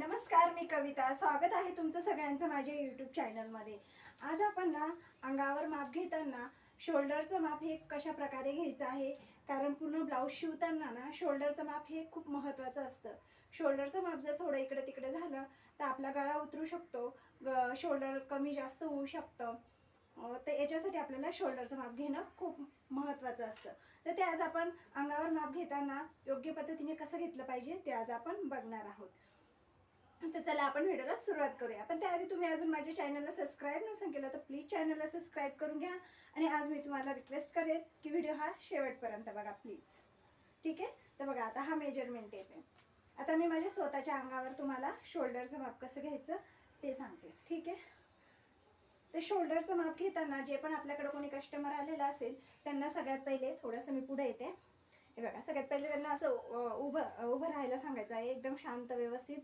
नमस्कार मी कविता. स्वागत आहे तुमचं सगळ्यांचं माझ्या यूट्यूब चॅनलमध्ये आज आपण ना अंगावर माप घेताना शोल्डरचं माप हे कशा प्रकारे घ्यायचं आहे? कारण पूर्ण ब्लाऊज शिवताना ना शोल्डरचं माप हे खूप महत्त्वाचं असतं. शोल्डरचं माप जर थोडं इकडे तिकडे झालं तर आपला गळा उतरू शकतो. ग शोल्डर कमी जास्त होऊ शकतं. तर याच्यासाठी आपल्याला शोल्डरचं माप घेणं खूप महत्त्वाचं असतं. तर ते आज आपण अंगावर माप घेताना योग्य पद्धतीने कसं घेतलं पाहिजे ते आज आपण बघणार आहोत. तर चला आपण व्हिडिओला सुरुवात करूया. पण त्याआधी तुम्ही अजून माझ्या चॅनलला सबस्क्राईब नसेल केलं तर प्लीज चॅनलला सबस्क्राईब करून घ्या. आणि आज मी तुम्हाला रिक्वेस्ट करेन की व्हिडिओ हा शेवटपर्यंत बघा प्लीज ठीक आहे? तर बघा आता हा मेजरमेंट येते आता मी माझ्या स्वतःच्या अंगावर तुम्हाला शोल्डरचं माप कसं घ्यायचं ते सांगते. ठीक आहे? तर शोल्डरचं माप घेताना जे पण आपल्याकडे कोणी कस्टमर आलेला असेल त्यांना सगळ्यात पहिले थोडंसं मी पुढे येते. हे बघा सगळ्यात पहिले त्यांना असं उभं उभं राहायला सांगायचं आहे. एकदम शांत व्यवस्थित.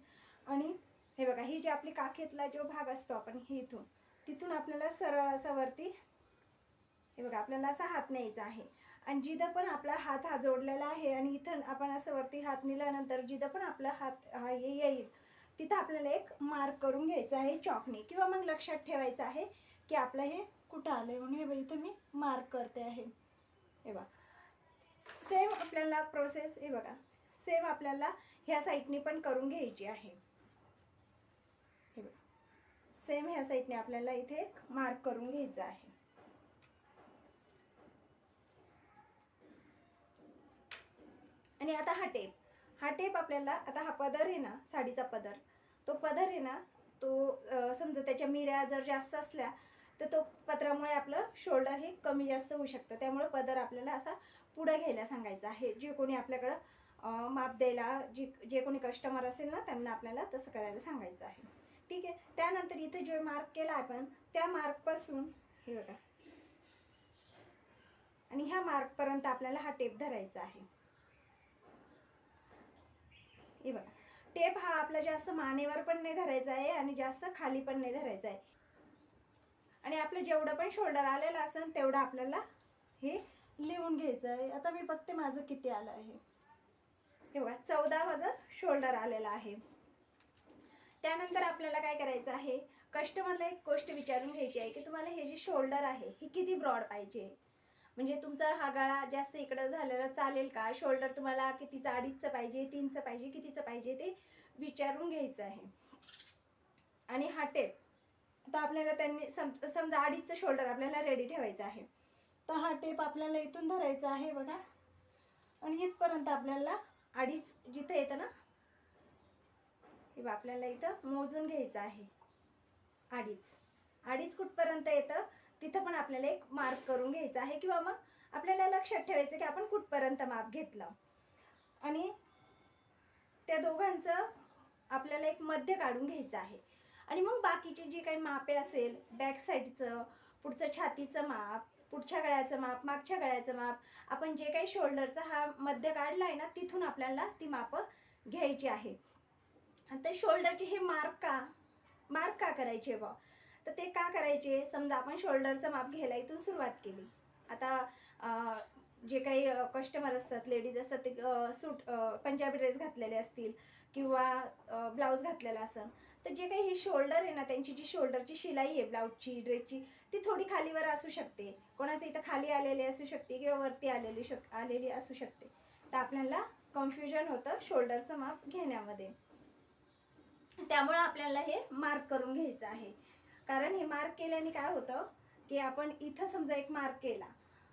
आणि हे बघा ही जी आपली काखेतला जो भाग असतो आपण ही इथून तिथून आपल्याला सरळ असा वरती हे बघा आपल्याला असा हात न्यायचा आहे. आणि जिथं पण आपला हात हा जोडलेला आहे आणि इथं आपण असं वरती हात नेल्यानंतर जिथं पण आपला हात हा येईल तिथं आपल्याला एक मार्क करून घ्यायचा आहे चॉकने. किंवा मग लक्षात ठेवायचं आहे की आपलं हे कुठं आलं आहे म्हणून हे बघा इथं मी मार्क करते आहे. हे बघा. सेम आपल्याला प्रोसेस हे बघा. सेम आपल्याला ह्या साईडनी पण करून घ्यायची आहे. सेम ह्या साईडने आपल्याला इथे एक मार्क करून घ्यायचा आहे. आणि आता हा टेप. हा टेप आपल्याला आता हा पदर आहे ना साडीचा पदर. तो पदर आहे ना तो समजा त्याच्या मिऱ्या जर जास्त असल्या तर तो पत्रामुळे आपलं शोल्डर हे कमी जास्त होऊ शकतं. त्यामुळे पदर आपल्याला असा पुढं घ्यायला सांगायचा आहे. जे कोणी आपल्याकडं माप द्यायला जी जे कोणी कस्टमर असेल ना त्यांना आपल्याला तसं करायला सांगायचं आहे. ठीक आहे? त्यानंतर इथे जे मार्क केला आपण त्या मार्कपासून हे बघा. आणि ह्या मार्कपर्यंत आपल्याला हा टेप धरायचा आहे. हे बघा. टेप हा आपला जास्त मानेवर पण नाही धरायचा आहे आणि जास्त खाली पण नाही धरायचा आहे. आणि आपलं जेवढं पण शोल्डर आलेलं असेल तेवढं आपल्याला हे लिहून घ्यायचं आहे. आता मी बघते माझं किती आलं आहे. हे बघा चौदा माझं शोल्डर आलेलं आहे. त्यानंतर आपल्याला काय करायचं आहे? कस्टमरला एक गोष्ट विचारून घ्यायची आहे की तुम्हाला हे जे शोल्डर आहे हे किती ब्रॉड पाहिजे? म्हणजे तुमचा हा गळा जास्त इकडं झालेला चालेल का? शोल्डर तुम्हाला कितीचं अडीचचं पाहिजे तीनचं पाहिजे कितीचं पाहिजे ते विचारून घ्यायचं आहे. आणि हा टेप आता आपल्याला त्यांनी सम समजा अडीचचं शोल्डर आपल्याला रेडी ठेवायचं आहे. तर हा टेप आपल्याला इथून धरायचा आहे बघा. आणि इथपर्यंत आपल्याला अडीच जिथं येतं ना हे आपल्याला इथं मोजून घ्यायचं आहे. अडीच. अडीच कुठपर्यंत येतं? तिथं पण आपल्याला एक मार्क करून घ्यायचा आहे. किंवा मग आपल्याला लक्षात ठेवायचं की आपण कुठपर्यंत माप घेतलं. आणि त्या दोघांचं आपल्याला एक मध्य काढून घ्यायचं आहे. आणि मग बाकीची जी काही मापे असेल बॅक साईडचं पुढचं छातीचं माप पुढच्या गळ्याचं माप मागच्या गळ्याचं माप आपण जे काही शोल्डरचा हा मध्य काढला आहे ना तिथून आपल्याला ती मापं घ्यायची आहे. आणि ते शोल्डरचे हे मार्क का? मार्क का करायचे बा तर ते का करायचे? समजा आपण शोल्डरचं माप घ्यायला इथून सुरुवात केली. आता जे काही कस्टमर असतात लेडीज असतात ते सूट पंजाबी ड्रेस घातलेले असतील किंवा ब्लाऊज घातलेला असेल तर जे काही हे शोल्डर आहे ना त्यांची जी शोल्डरची शिलाई आहे ब्लाऊजची ड्रेसची ती थोडी खालीवर असू शकते. कोणाचं इथं खाली आलेली असू शकते किंवा वरती आलेली शक आलेली असू शकते. तर आपल्याला कन्फ्युजन होतं शोल्डरचं माप घेण्यामध्ये. त्यामुळं आपल्याला हे मार्क करून घ्यायचं आहे. कारण हे मार्क केल्याने काय होतं की आपण इथं समजा एक मार्क केला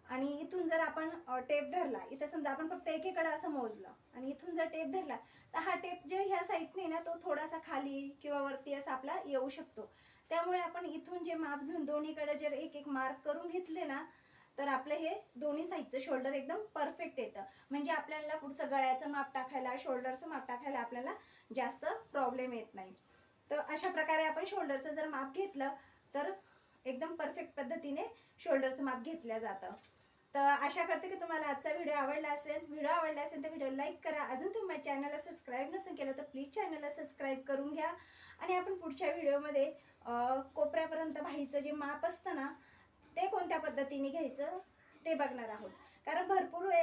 आणि इथून जर आपण टेप धरला इथं समजा आपण फक्त एकीकडे असं मोजलं आणि इथून जर टेप धरला तर हा टेप जे ह्या साईडने ना तो थोडासा खाली किंवा वरती असा आपला येऊ शकतो. त्यामुळे आपण इथून जे माप घेऊन दोन्हीकडे जर एक एक मार्क करून घेतले ना तर आपलं हे दोन्ही साईडचं शोल्डर एकदम परफेक्ट येतं. म्हणजे आपल्याला पुढचं गळ्याचं माप टाकायला शोल्डरचं माप टाकायला आपल्याला जास्त प्रॉब्लेम येत नाही. तर अशा प्रकारे आपण शोल्डरचं जर माप घेतलं तर एकदम परफेक्ट पद्धतीने शोल्डरचं माप घेतलं जातं. तर आशा करते की तुम्हाला आजचा व्हिडिओ आवडला असेल. व्हिडिओ आवडला असेल तर व्हिडिओ लाईक करा. अजून तुम्ही चॅनलला सबस्क्राईब नसेल केलं तर प्लीज चॅनलला सबस्क्राईब करून घ्या. आणि आपण पुढच्या व्हिडिओमध्ये कोपऱ्यापर्यंत भाईचं जे माप असतं ना ते कोणत्या पद्धतीने घ्यायचं ते बघणार आहोत. कारण भरपूर वेळ